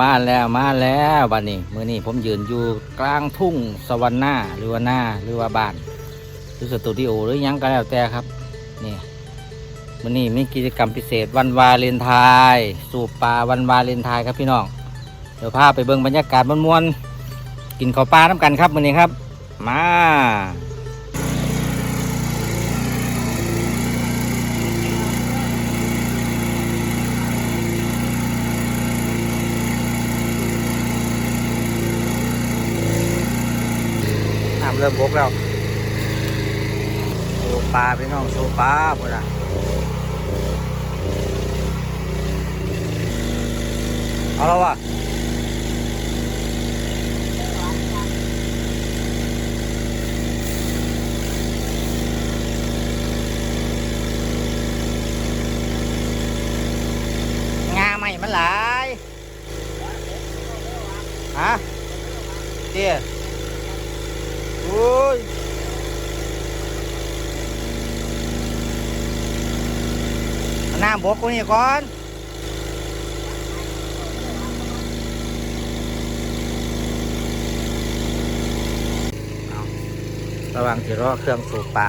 มาแล้วมาแล้วบัดนี้มือนี้ผมยืนอยู่กลางทุ่งสวรรค์หน้าหรือว่าหน้าหรือว่าบ้านหรือสตูดิโอหรือยังก็แล้วแต่ครับนี่มือนี้มีกิจกรรมพิเศษวันวาเลนไทน์สูบปลาวันวาเลนไทน์ครับพี่น้องเดี๋ยวพาไปเบิ่งบรรยากาศมวนๆกินข้าวปลาน้ำกันครับมือนี้ครับ มา เริ่มบกแล้วโซปลาพี่น้องโซปลาหมดอะเอาแล้ววะงาใหม่มันหลายฮะเตี้ยโอ้ยน้ำบกกูนี่ก่อนเอาระวังที่รอเครื่องสูบปลา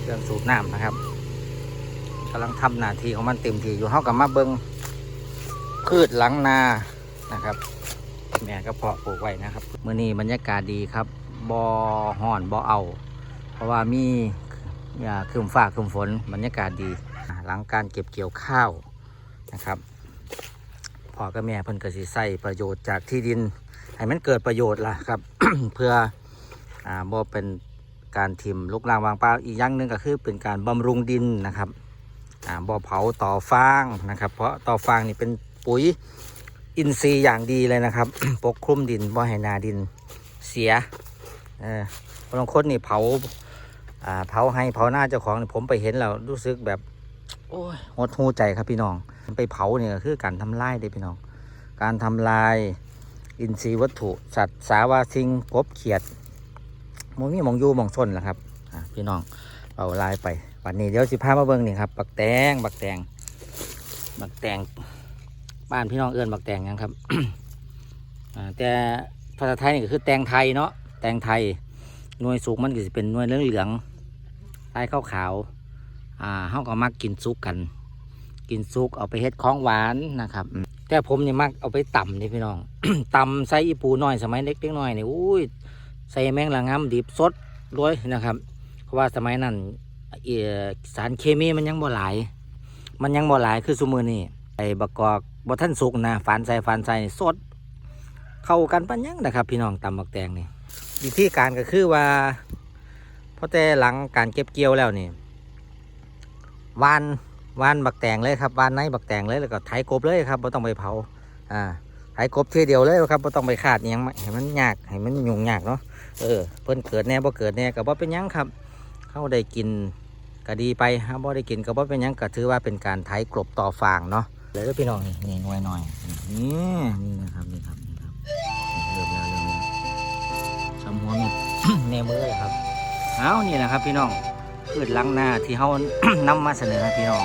เครื่องสูบน้ำนะครับกำลังทำหน้าที่ของมันเต็มที่อยู่เฮากับมาเบิงพืชหลังนานะครับ แม่ก็เพาะปลูกไว้นะครับ เมื้อนี้บรรยากาศดีครับ บ่ห่อนบ่เอา เพราะว่ามีอ่าคืมฟ้าคืมฝนบรรยากาศดี หลังการเก็บเกี่ยวข้าวนะครับพ่อกับแม่เพิ่นก็สิใส่ประโยชน์จากที่ดิน ให้มันเกิดประโยชน์ล่ะครับ เพื่ออ่าบ่เป็นการทิมลุกลางวางเปล่าอีกอย่างหนึ่งก็คือเป็นการบำรุงดินนะครับอ่าบ่เผาต่อฟางนะครับ เพราะต่อฟางนี่เป็นปุ๋ยอินทรีย์อย่างดีเลยนะครับ ปกคลุมดินบ่ให้นาดินเสีย เออบางคนนี่เผาอ่าเผาให้เผาหน้าเจ้าของผมไปเห็นแล้วรู้สึกแบบ โอ้ยหดหูใจครับพี่น้อง ไปเผาเนี่ยคือการทำลายเด้พี่น้อง การทำลายอินทรีย์วัตถุ สัตว์สาวาสิงกบเขียดมองนี่มองยูมองชนแหละครับพี่น้องเอาลายไปวันนี้เดี๋ยวสิพามาเบิ่งนี่ครับบักแตงบักแตงบักแตงบ้านพี่น้องเอื้อนบักแตงยังครับแต่ภาษาไทยนี่ก็คือแตงไทยเนาะ แตงไทยหน่วยสุกมันก็จะเป็นหน่วยเหลืองเหลืองลายขาวขาวอ่าเฮาก็มักกินซุกกัน กินซุกเอาไปเฮ็ดของหวานนะครับ แต่ผมเนี่ยมักเอาไปต่ำนี่พี่น้องต่ำใส่อีปูน้อยสมัยเล็กๆน้อยนี่อุ้ยใส่แมงละงำดิบสดด้วยนะครับ เพราะว่าสมัยนั้นสารเคมีมันยังบ่หลาย มันยังบ่หลายคือซุมือนี่ไอ้บักกอกบ่ท่านสุกนะฝานใส่ฝานใส่สด เข้ากันปัญญังนะครับ พี่น้องตำบักแตงนี่ วิธีการก็คือว่าพอแต่หลังการเก็บเกี่ยวแล้วนี่วานวานบักแตงเลยครับวานในบักแตงเลยแล้วก็ไถกบเลยครับไม่ต้องไปเผาอ่าไถกบทีเดียวเลยครับไม่ต้องไปขาดอิหยังให้มันยากให้มันยุ่งยากเนาะเออเพิ่นเกิดแน่บ่เกิดแน่ก็บ่เป็นยังครับเขาได้กินก็ดีไปถ้าบ่ได้กินก็บ่เป็นยังก็ถือว่าเป็นการไถกลบต่อฟางเนาะเลยเด้อพี่น้องนี่นี่หน่วยหน่อยนี่นี่นะครับนี่ครับนี่ครับ หัวมีแนมือเลยครับเอานี่นะครับพี่น้องพืชล้างหน้าที่เขานำมาเสนอพี่น้อง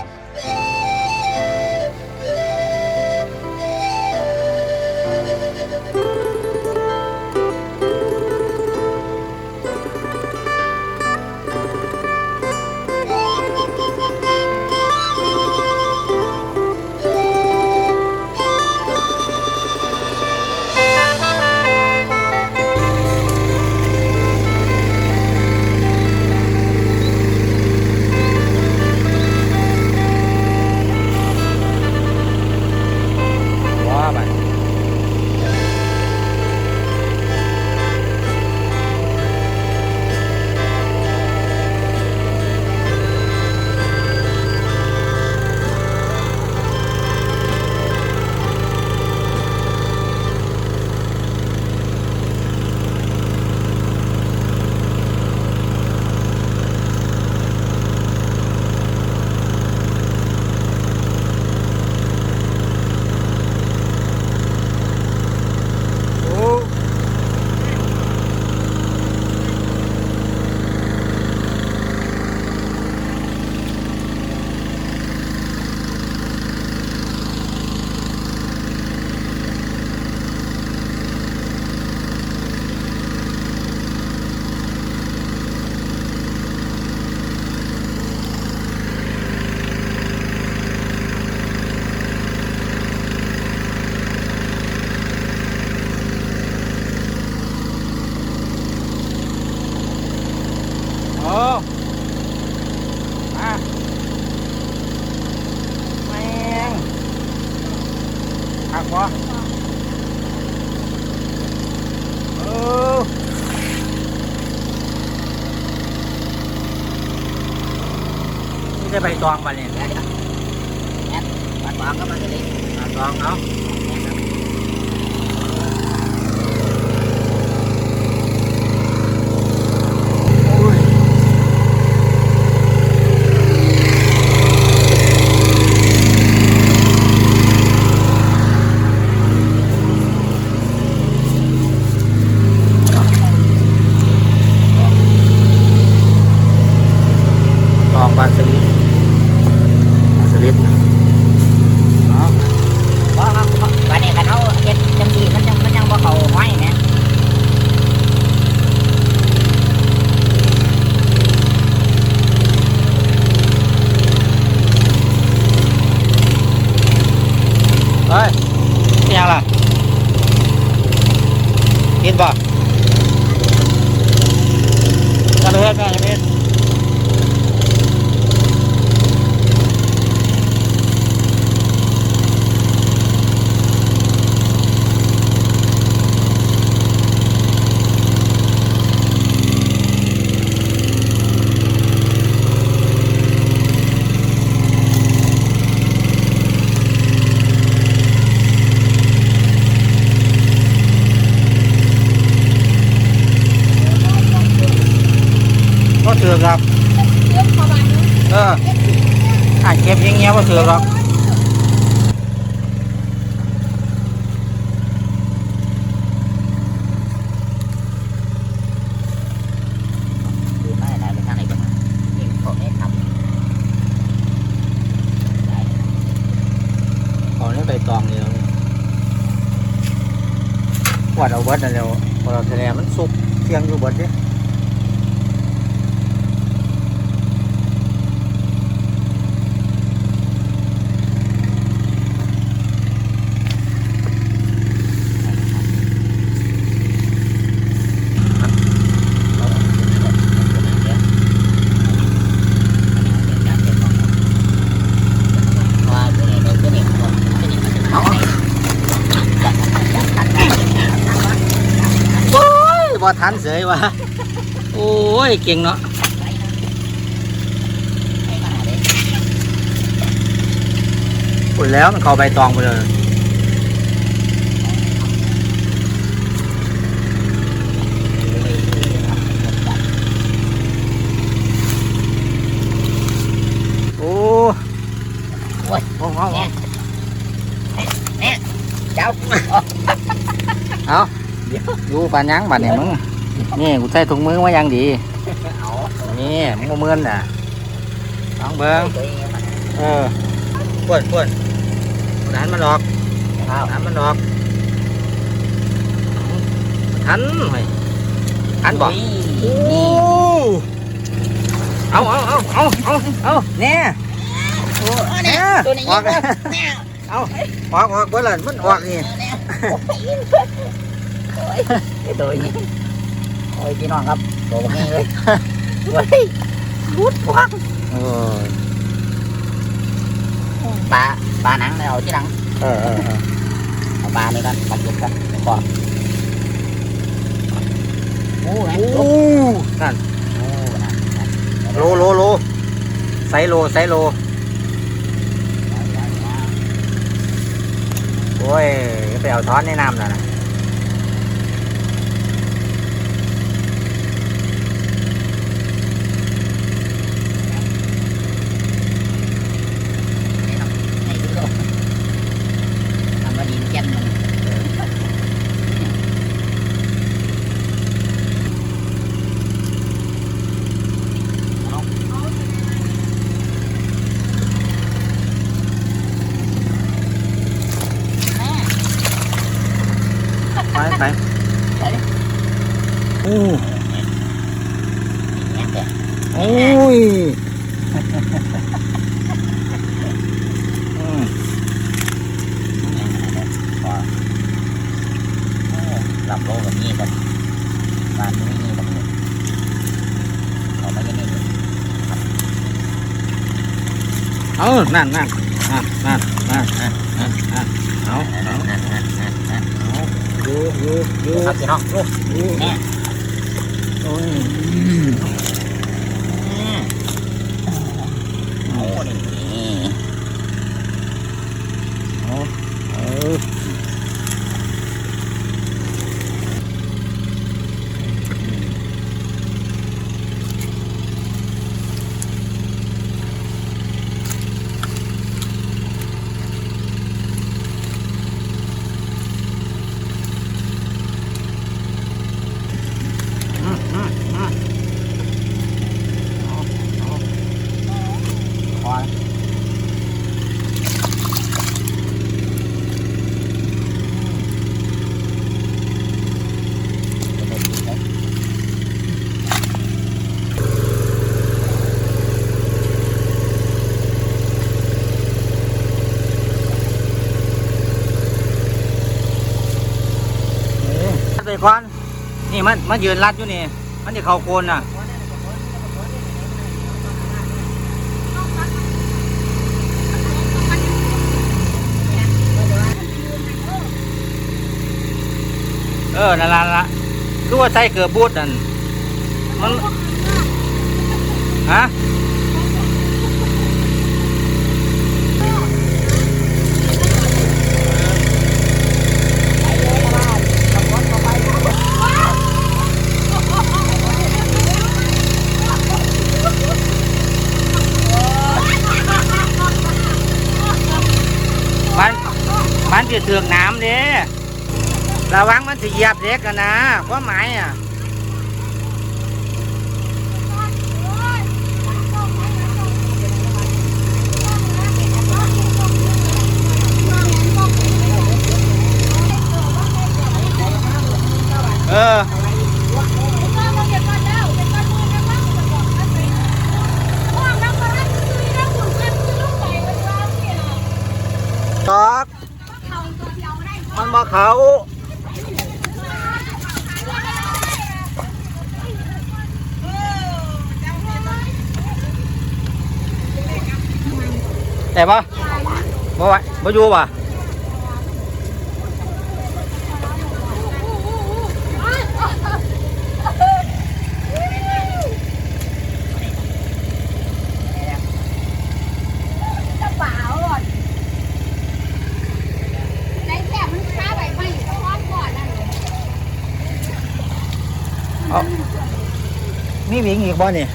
ตองมาเนี่ย ปัดวางก็มาที่นี่ ใบตองเอาโอ้ยตองบานสลิดบานสลิดเอา เพราะเขาวันนี้กันเขาเฮ็ดจังดีมันยังมันยังบ่เขาห้อยเนี่ย เฮ้ยนี่ยังล่ะกินบ่จะเลือกกันยังไงก็ถือครับ เอออ่านเก็บอยังเงี้ยก็ถือหรอก คือไม่ได้ไปทางไหนกันนี่ผมได้ท เอาเนี่ยใบตองเดียวขวดเอาเบิดนั่นเดียวพอเราแสดงมันสุกเที่ยงอยู่เบิดเนี่ยำว่าตัวนี้ตัวนี้ตัวนี้มันจะเอาไหนจัดจัดจัดจัด โอ้ยบ่ ทันเสยวะโอ้ยเก่งเนาะให้ขนแล้วมันเข้าใบตองไปเลยโอ้โอ้ยโอ้เอาเอาเนี่ยเจ้าเอาดูปานยังบัดเนี่ยมึง นี่กูใส่ถุงมือมายังดีเอานี่มึงบ่เมือนน่ะลองเบิ่งตัวนี้มันเออปวดปวดดันมันออกเอาดันมันออกทันเฮ้ยทันบ่โอ้เอาเอาเอาเอาเอาเอาเนี่ยโอ้เนี่ยตัวนี้ออกเนี่ยเอาออกออกเบิ่เลยมันออกนี่ไอ้ตัวนี้ โอ้ยพี่น้องครับตัวนี้เลยเฮ้ยรุดพวกโอ้ยปลาปลาหนังเอาที่หนังเออเออเออเอาปลานี่กันปลาเก็บกันก่อนโอ้ยโอ้นั่นโอ้นะโลโลโลไซโลไซโลโอ้ยไปเอาท้อนในน้ำน่ะนะ ลำโลกแบบนี้กันบ้านนี้นี่ครับเอามาเล่นเล่นเอานั่นนั่นนั่นนั่นนั่นนั่นนั่นเอาเอานั่นนั่นนั่นนั่นเอาดูดูดูครับพี่น้องดูดูโอ้ย มันมันยืนรัดอยู่นี่ มันจะเขาโคนน่ะ เออนั่นละนั่นละรู้ว่าใส่เกือบบูดนั่นมัน ฮะ มันจะถึงน้ำเด้ระวังมันจะเหยียบเด็กกันนะความหมายอะเออตอก มันมาเขาแต่ปะบ่ไหวบ่อยู่ป่ะ เอา มีหวิงอีกบ่นี่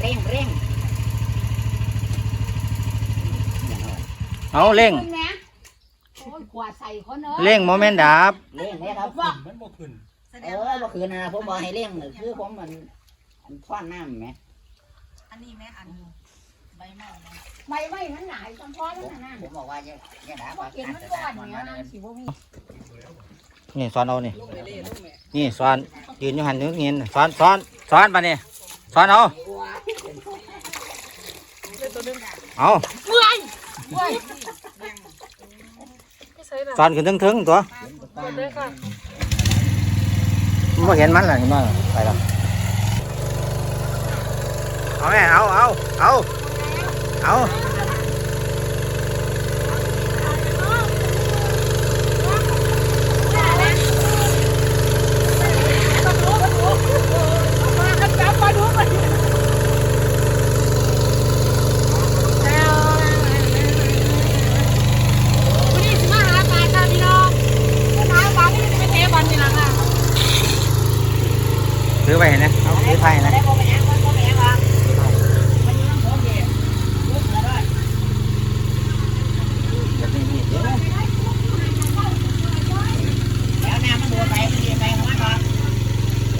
เร่งเร่งเอาเร่งกว่าใส่คนเนอะเร่งโมเมนต์ดับ เร่งเนี่ยครับ มันบ่ขึ้น เออเมื่อคืนนะผมบอกให้เร่งคือผมมันอันท่อนน้ำไหมอันนี้แม่อันใบไม้นะใบไม้มันหนาจนพอผมันมน่ะนะผมบอกว่าจะจะด่าพอว่าเห็นอาจมันจะก่อด่านมันเนี่ยมาเลยสิบ่มีนี่สอนเอานี่นี่สอนยืนอยู่หันนึกเงินสอนสอนสอนปะนี่สอนเอาเอาสอนขึ้นถึงๆตัว ไม่เห็นมันเลยมาไปแล้วเอาแม่เอาเอาเอาเอา ถือไปเห็นนะเอาถือไทยนะ ได้ผมไปยังผมไปยังวะมันยังผมเดียวลุกมาด้วยจะมีมีดเยอะแล้วน้ำมันดูไปมันดีไปของมันก่อนแล้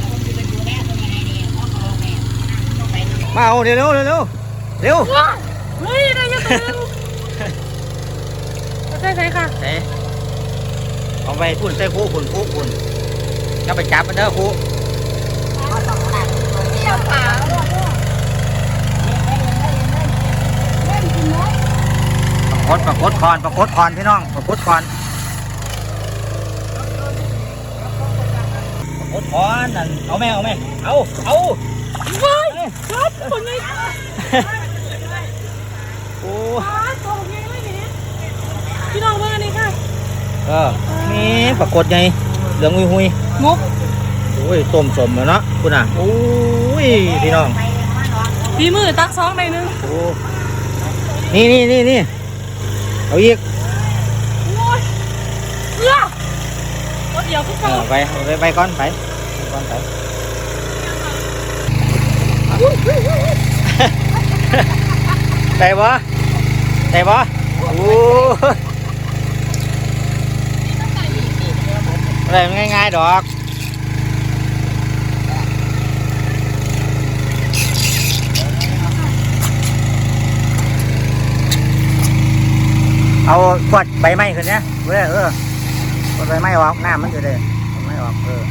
วผมจะไปดูแลตรงไหนดีเขาก็ลงไปต้องไปมาเอาเร็วเร็วเร็วเร็วเร็วเฮ้ยได้ยังไงใช่ใช่ค่ะเอ๊ะเอาไปพุ่นใส่คู่พุ่นคู่พุ่นจะไปจับมันเด้อคู่ เจ้าขาเล่นกินน้อยปกดปรากฏคอนปรากฏคอนพี่น้องปรากฏคอนปรากฏคอนนั่นเอาแม่เอาแม่เอาเอาครับคนนี้โอ้ตัวผมยังไม่เห็นพี่น้องว่าอันนี้ค่ะเออนี่ปรากฏไงเหลืองหุยหุยงบๆโอ้ยต้มสมแล้วเนาะคุณอะโอ้ย พี่น้องฝีมือตักซองในนึงโอ้นี่นี่นี่นี่เอาอีกโอ้ยเอื้อรถเดียวพี่เอเก่าอไปเอาไปไปก่อนไปไปก่อนไปได้ปะได้ปะโอ้อะไรมันง่ายๆดอก เอาขวดใบไม้ขึ้นเนี่ยเว้ยเออขวดใบไม้ออกน้ำมันจะได้ไม่ออกเออ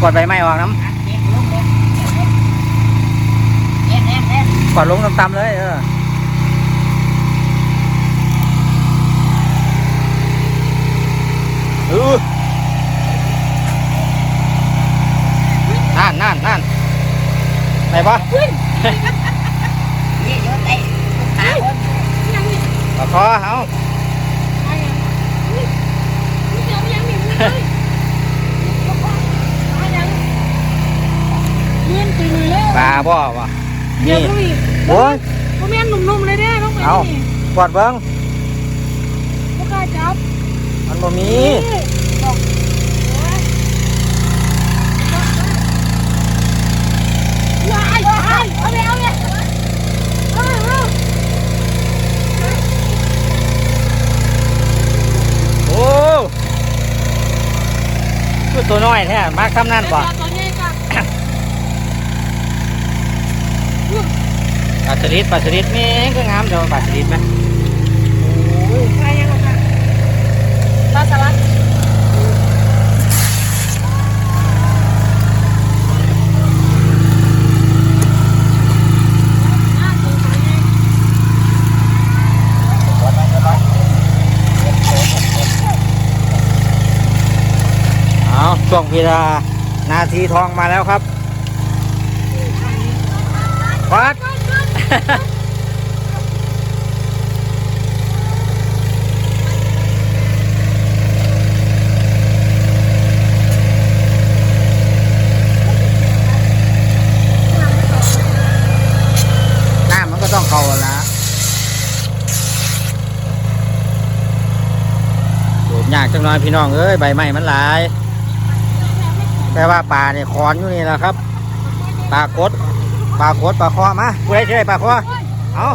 ขวดใบไม้ออกน้ำขวดลงต่ำๆเลยเออเออนั่นนั่นนั่น ได้ปะนี่ยศไอ้หาคนเอาคอเอาเลี้ยนตีมือเลยปลาบ่วะเดี๋ยวนี่ก็มีโอ้ยพ่อแม่หนุ่มๆเลยเด้ต้องไปเอานี่กวดเบิ้งบ่กล้าจับมันบ่มี บอกว้ายว้ายเอาเลยเอาเลยเอาเอา โอ้คือตัวน้อยแท้ มากทำนั่นบ่ตัวใหญ่ค่ะปลาสลิดปลาสลิดนี่ก็งามเดี๋ยวปลาสลิดไหมใครยังค่ะปลาสลัด ช่วงเวลานาทีทองมาแล้วครับวัดน้ำมันก็ต้องเก่าละโดดยากจังน้อยพี่น้องเอ้ย ใบไม้มันหลาย แต่ว่าปลาเนี่ยคอนอยู่นี่แหละครับปลากดปลากดปลาคอมาผู้ใช่วยปลาคอเอา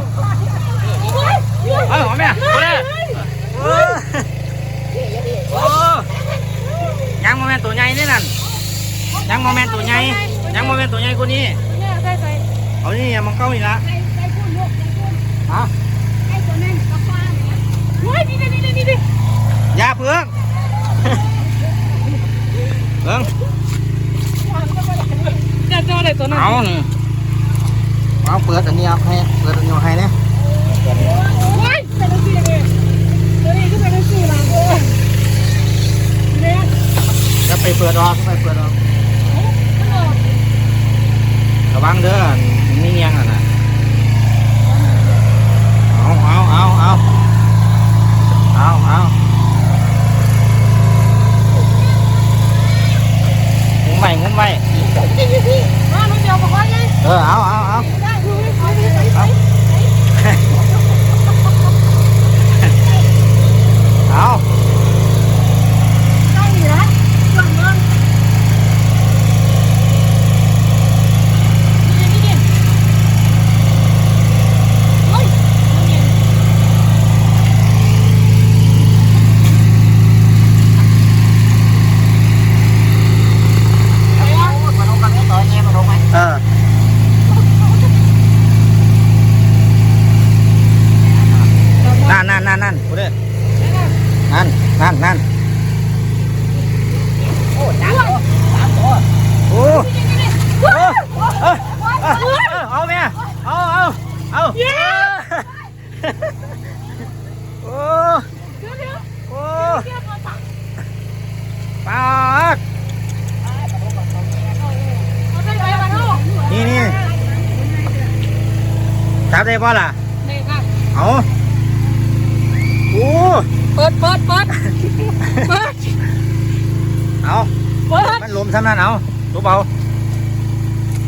เอาหอมเนี่ยผู้ใดเออโอ้ยังโมเมนต์ตัวใหญ่นี่นั่นยังโมเมนต์ตัวใหญ่ยังโมเมนต์ตัวใหญ่กว่านี้เนี่ยใส่ใส่เอานี่ยมังเก้านี่ละใส่ใส่พุ่นลูกใส่พุ่นเอาไอ้ตัวนั้นกับปลาเนี่อนนี่นี่นี่นี่ อย่าเพิ่ง เพิ่ง จะเจออะไร ตัวนั้นเอานี่เอาเปิดอันนี้เอาให้เปิดอันนี้เอาให้เนี่ยโอ้ยเป็นอะไรเลยตัวนี้ก็เป็นอะไรล่ะโอ้ยเนี่ยจะไปเปิดออกไปเปิดออกระวังเด้อมีเงียงอะนะเอาเอาเอาเอาเอาเอางุ้มไปงุ้มไปมาน้อง เดียวบอกว่าไงเออเอาเอาเอาได้ดูเอาไปใส่ใส่เอา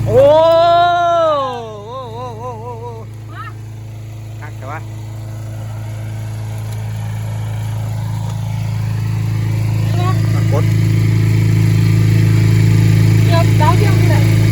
โอ้โอ้โอ้โอ้โอ้โอ้คักแต่ว่าปรากฏเดี๋ยวดาวเทียมที่ไหน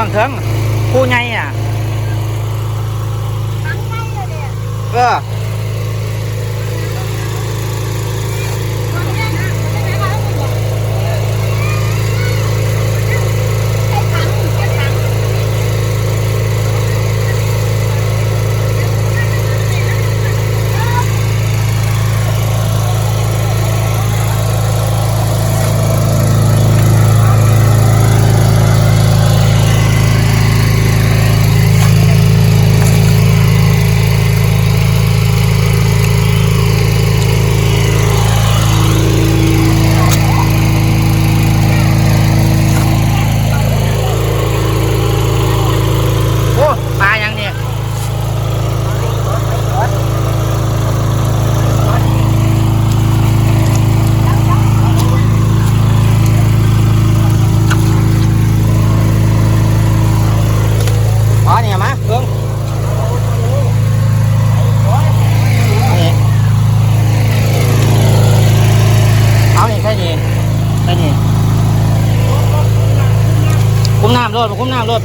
bằng thướng cô nhay à? Ừ Luôn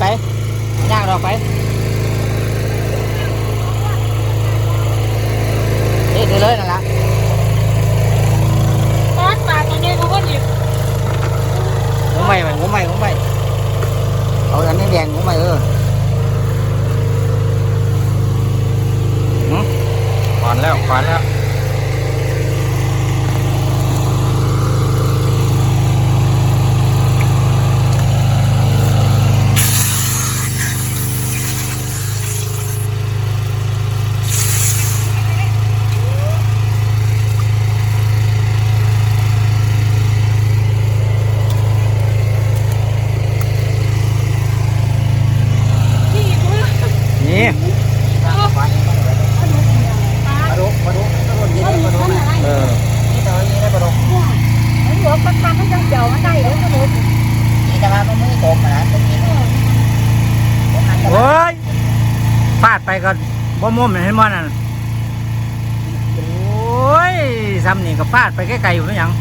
าดไปไกลๆอยู่นะยัง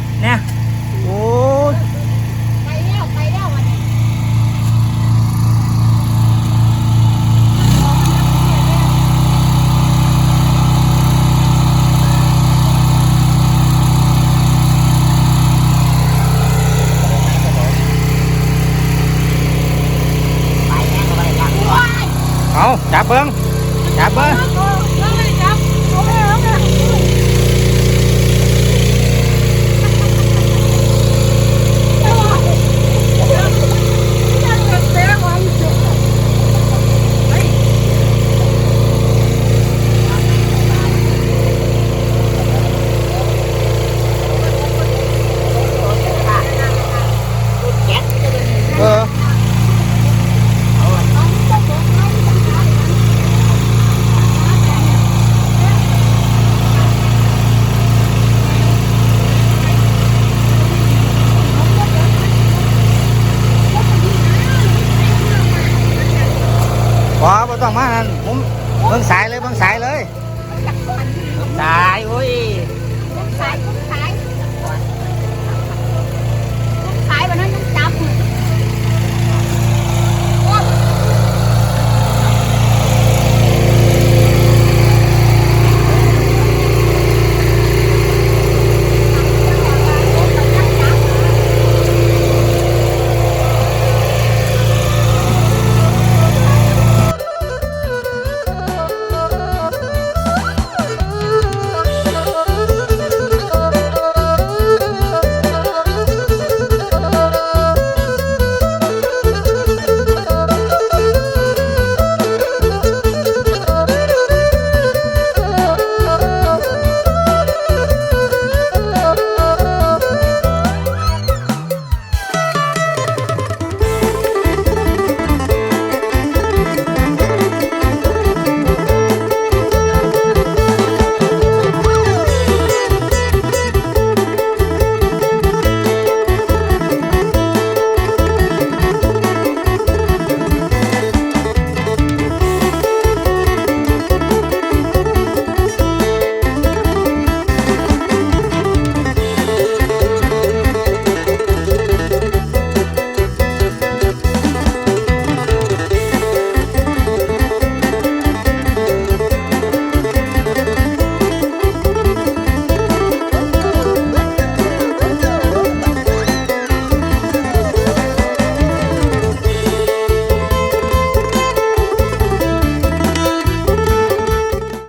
บ่ต้องมานั่นผมเบิ่งสายเลยเบิ่งสายเลยสายโอ้ย